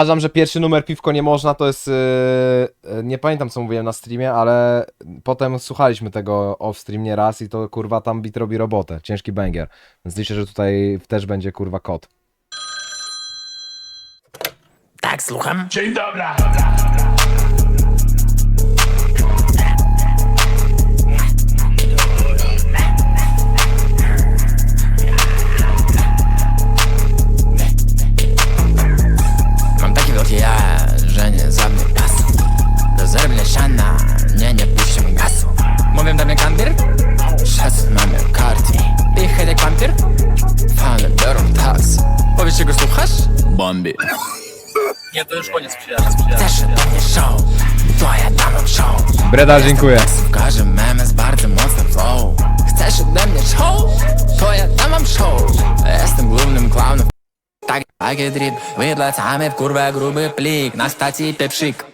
Uważam, że pierwszy numer piwko nie można, to jest. Yy, nie pamiętam co mówiłem na streamie, ale potem słuchaliśmy tego off stream nie raz i to kurwa tam bit robi robotę. Ciężki banger. Więc liczę, że tutaj też będzie kurwa kod. Tak, słucham. Dzień dobry. Mam Mnie kandier? Szacun mamy karty Pichę jak wampir? Fany biorą taks Powiedz czego słuchasz? Bomby Nie, to już koniec przyjaciół. Chcesz ode mnie show? To ja dam show Breda, dziękuję. W każdym memes bardzo mocno flow Chcesz ode mnie show? To ja dam show Jestem głównym clownem Tak, takie drip Wydlecamy w kurwę gruby plik Na stacji pieprzyk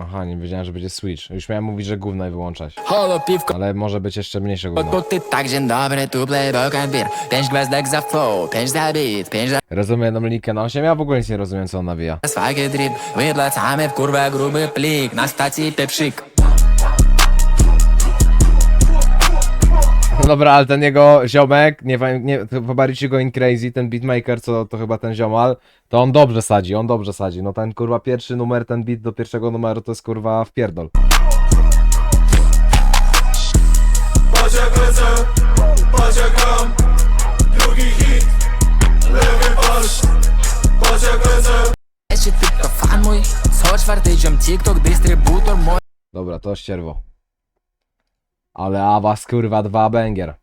Aha, nie wiedziałem, że będzie switch. Już miałem mówić, że gówno i wyłączać. Holo piwko Ale może być jeszcze mniejsze gówno. to ty tak dzień dobry, tu playboy Pięć gwiazdek za flow, pięć za beat, pięć za Rozumiem jedną linkę na 8, ja w ogóle nic nie rozumiem co on nawija. swagi drip w kurwę gruby plik Na stacji pieprzyk dobra, ale ten jego ziomek, nie wiem, nie, pobaricie go in crazy, ten beatmaker, co to chyba ten ziomal, to on dobrze sadzi, on dobrze sadzi. No ten kurwa pierwszy numer, ten beat do pierwszego numeru to jest kurwa wpierdol. Patrz jak lecę, patrz jak gram. Drugi hit, lewy falsz. Patrz jak lecę. Jeszcze tylko fan mój Co czwarty ziom TikTok, dystrybutor mój Dobra, to ścierwo. Ale awas kurwa dwa banger.